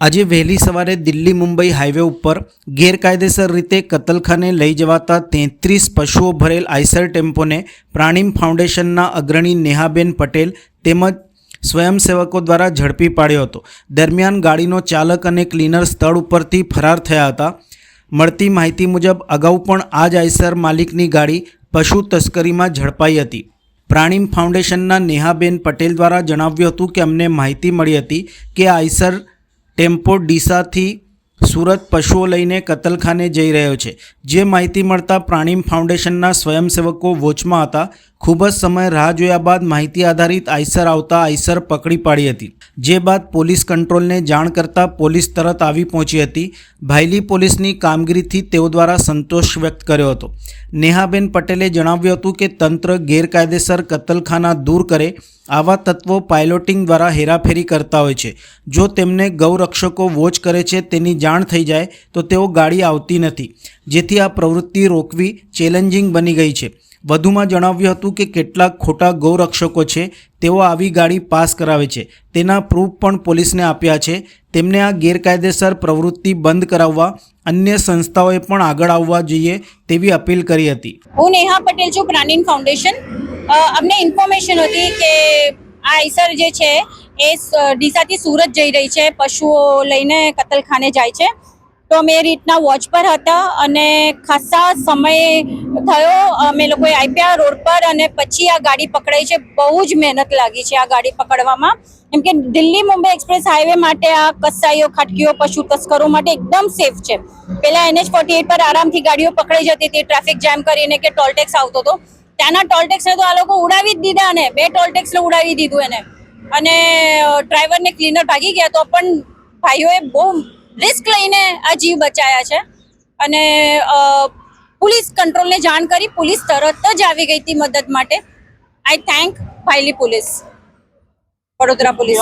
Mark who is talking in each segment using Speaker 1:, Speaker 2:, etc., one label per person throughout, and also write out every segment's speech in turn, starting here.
Speaker 1: આજે વહેલી સવારે દિલ્હી મુંબઈ હાઈવે ઉપર ગેરકાયદેસર રીતે કતલખાને લઈ જવાતા તેત્રીસ પશુઓ ભરેલ આઈસર ટેમ્પોને પ્રાણીમ ફાઉન્ડેશનના અગ્રણી નેહાબેન પટેલ તેમજ સ્વયંસેવકો દ્વારા ઝડપી પાડ્યો હતો. દરમિયાન ગાડીનો ચાલક અને ક્લીનર સ્થળ ઉપરથી ફરાર થયા હતા. મળતી માહિતી મુજબ, અગાઉ પણ આ જ આઈસર માલિકની ગાડી પશુ તસ્કરીમાં ઝડપાઈ હતી. પ્રાણીમ ફાઉન્ડેશનના નેહાબેન પટેલ દ્વારા જણાવ્યું હતું કે, અમને માહિતી મળી હતી કે આઈસર ટેમ્પો ડીસાથી સુરત પશુઓ લઈને કતલખાને જઈ રહ્યો છે. જે માહિતી મળતા પ્રાણીમ ફાઉન્ડેશનના સ્વયંસેવકો વોચમાં હતા. ખૂબ જ સમય રાહ જોયા બાદ માહિતી આધારિત આઈસર આવતા આઈસર પકડી પાડી હતી. જે બાદ પોલીસ કંટ્રોલને જાણ કરતાં પોલીસ તરત આવી પહોંચી હતી. ભાયલી પોલીસની કામગીરીથી તેઓ દ્વારા સંતોષ વ્યક્ત કર્યો હતો. નેહાબેન પટેલે જણાવ્યું હતું કે તંત્ર ગેરકાયદેસર કતલખાના દૂર કરે આવા તત્વો પાયલોટિંગ દ્વારા હેરાફેરી કરતા હોય છે. જો તેમને ગૌરક્ષકો વોચ કરે છે તેની જાણ થઈ જાય તો તેઓ ગાડી આવતી નથી. જેથી આ પ્રવૃત્તિ રોકવી ચેલેન્જિંગ બની ગઈ છે. વધુમાં જણાવ્યું હતું કે કેટલાક ખોટા ગૌરક્ષકો છે, તેઓ આવી ગાડી પાસ કરાવે છે. તેના પ્રૂફ પણ પોલીસને આપ્યા છે. તેમને આ ગેરકાયદેસર પ્રવૃત્તિ બંધ કરાવવા અન્ય સંસ્થાઓએ પણ આગળ આવવા જોઈએ તેવી અપીલ કરી હતી.
Speaker 2: હું નેહા પટેલ છું પ્રાણીન ફાઉન્ડેશન. અમને ઇન્ફોર્મેશન હતી કે આ આઈસર જે છે, એ ડીસાથી સુરત જઈ રહી છે. પશુઓ લઈને કતલખાને જાય છે. તો અમે એ રીતના વોચ પર હતા અને ખાસા સમય થયો. અમે લોકોએ આપ્યા રોડ પર અને પછી આ ગાડી પકડાઈ છે. બહુ જ મહેનત લાગી છે આ ગાડી પકડવામાં. કેમ કે દિલ્હી મુંબઈ એક્સપ્રેસ હાઈવે માટે આ કસાઈઓ, ખાટકીઓ, પશુ તસ્કરો માટે એકદમ સેફ છે. પહેલાં એનએચ ફોર્ટી એટ પર આરામથી ગાડીઓ પકડાઈ જતી હતી, ટ્રાફિક જામ કરીને કે ટોલટેક્સ આવતો હતો. ત્યાંના ટોલટેક્સને તો આ લોકો ઉડાવી જ દીધા ને બે ટોલટેક્સને ટેક્સ ઉડાવી દીધું એને. અને ડ્રાઈવરને ક્લીનર ભાગી ગયા તો પણ ભાઈઓએ બહુ રિસ્ક લઈને આ જીવ બચાયા છે. અને પોલીસ કંટ્રોલને જાણ કરી પોલીસ તરત જ આવી ગઈ હતી મદદ માટે. આઈ થેન્ક ભાઈલી પોલીસ વડોદરા પોલીસ.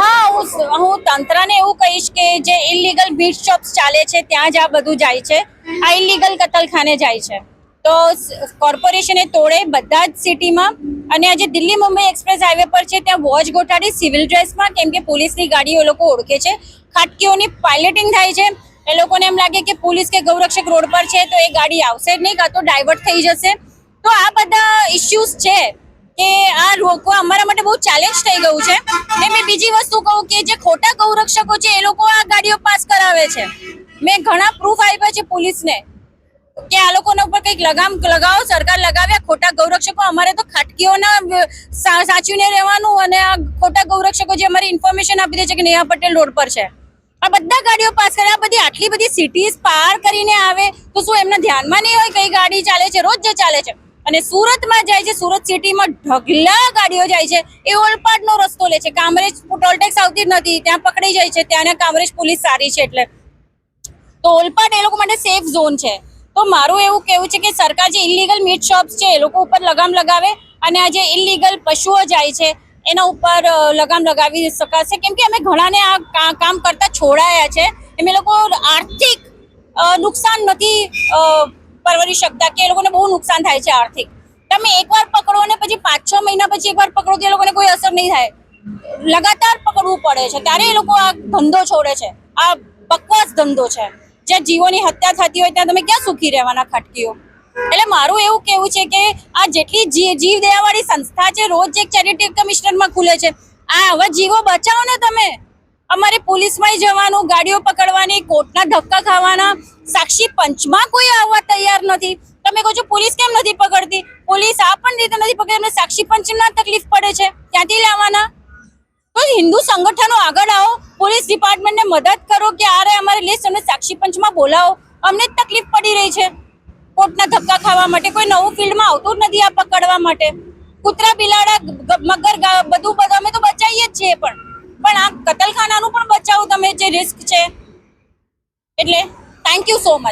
Speaker 2: હા હું હું તંત્રને એવું કહીશ કે જે ઇલીગલ બીટ શોપ્સ ચાલે છે ત્યાં જ આ બધું જાય છે. આ ઇલીગલ કતલખાને જાય છે. તો કોર્પોરેશને તોડે બધા જ સિટીમાં. અને આજે દિલ્હી મુંબઈ એક્સપ્રેસ હાઈવે પર છે, ત્યાં વોચ ગોઠાડી સિવિલ ડ્રેસમાં, કેમ કે પોલીસની ગાડીઓ લોકો ઓળખે છે. ખાટકીઓની પાયલટિંગ થાય છે. એ લોકોને એમ લાગે કે પોલીસ કે ગૌરક્ષક રોડ પર છે, તો એ ગાડી આવશે જ નહીં, કાં તો ડાયવર્ટ થઈ જશે. તો આ બધા ઇસ્યુઝ છે કે આ રોકવા અમારા માટે બહુ ચેલેન્જ થઈ ગયું છે. ને મેં બીજી વસ્તુ કહું કે જે ખોટા ગૌરક્ષકો છે, એ લોકો આ ગાડીઓ પાસ કરાવે છે. મેં ઘણા પ્રૂફ આપ્યા છે પોલીસને. કે આ લોકોના ઉપર કંઈક લગામ લગાવો, સરકાર લગાવ્યા, ખોટા ગૌરક્ષકો, અમારે તો ખાટકીઓના સાચવીને રહેવાનું અને આ ખોટા ગૌરક્ષકો જે અમારી ઇન્ફોર્મેશન આપી દે છે કે નેહા પટેલ રોડ પર છે. આ બધા ગાડીઓ પાસ કરે, આ બધી આટલી બધી સિટીઝ પાર કરીને આવે, તો શું એમના ધ્યાનમાં નહીં હોય કઈ ગાડી ચાલે છે? રોજ જે ચાલે છે. અને સુરતમાં જાય છે, સુરત સિટીમાં ઢગલા ગાડીઓ જાય છે. એ ઓલપાડનો રસ્તો લે છે. કામરેજ ટોલટેક્સ આવતી જ નથી. ત્યાં પકડી જાય છે. ત્યાંના કામરેજ પોલીસ સારી છે એટલે. તો ઓલપાડ એ લોકો માટે સેફ ઝોન છે. તો મારું એવું કહેવું છે કે સરકાર જે ઇલીગલ મીટ શોપ્સ છે, એ લોકો ઉપર લગામ લગાવે અને આ જે ઇલીગલ પશુઓ જાય છે, એના ઉપર લગામ લગાવી શકાશે. કેમ કે અમે ઘણાને આ કામ કરતા છોડાયા છે. એમ લોકો આર્થિક નુકસાન નથી પરવરી શકતા કે એ લોકોને બહુ નુકસાન થાય છે આર્થિક. તમે એકવાર પકડો ને પછી પાંચ છ મહિના પછી એકવાર પકડો તો એ લોકોને કોઈ અસર નહીં થાય. લગાતાર પકડવું પડે છે. ત્યારે એ લોકો આ ધંધો છોડે છે. આ બકવાસ ધંધો છે. જ્યાં જીવોની હત્યા થતી હોય ત્યાં તમે ક્યાં સુખી રહેવાના ખટકીઓ? એટલે મારું એવું કેવું છે કે આ જેટલી જીવ દયાવાળી સંસ્થા છે, રોજ એક ચેરિટી કમિશનરમાં ખુલે છે. આ આવા જીવો બચાવો ને તમે. અમારે પોલીસમાં જવાનું, ગાડીઓ પકડવાની, કોર્ટના ધક્કા ખાવાના. સાક્ષી પંચમાં કોઈ આવવા તૈયાર નથી. તમે કહો છો પોલીસ કેમ નથી પકડતી? પોલીસ આ પણ રીતે નથી પકડતી સાક્ષી પંચના તકલીફ પડે છે. ક્યાંથી લાવવાના? તો હિન્દુ સંગઠનો આગળ આવો પોલીસ ડિપાર્ટમેન્ટને મદદ કરો કે આરે અમારે લિસ્ટ અમને સાક્ષી પંચમાં બોલાવો. અમને જ તકલીફ પડી રહી છે. કોર્ટના ધક્કા ખાવા માટે કોઈ નવું ફિલ્ડમાં આવતું નથી આ પકડવા માટે. કૂતરા, બિલાડા મગર બધું બધું અમે તો બચાવીએ જ છીએ પણ. પણ આ કતલખાનાનું પણ બચાવો તમે, જે રિસ્ક છે. એટલે થેન્ક યુ સો મચ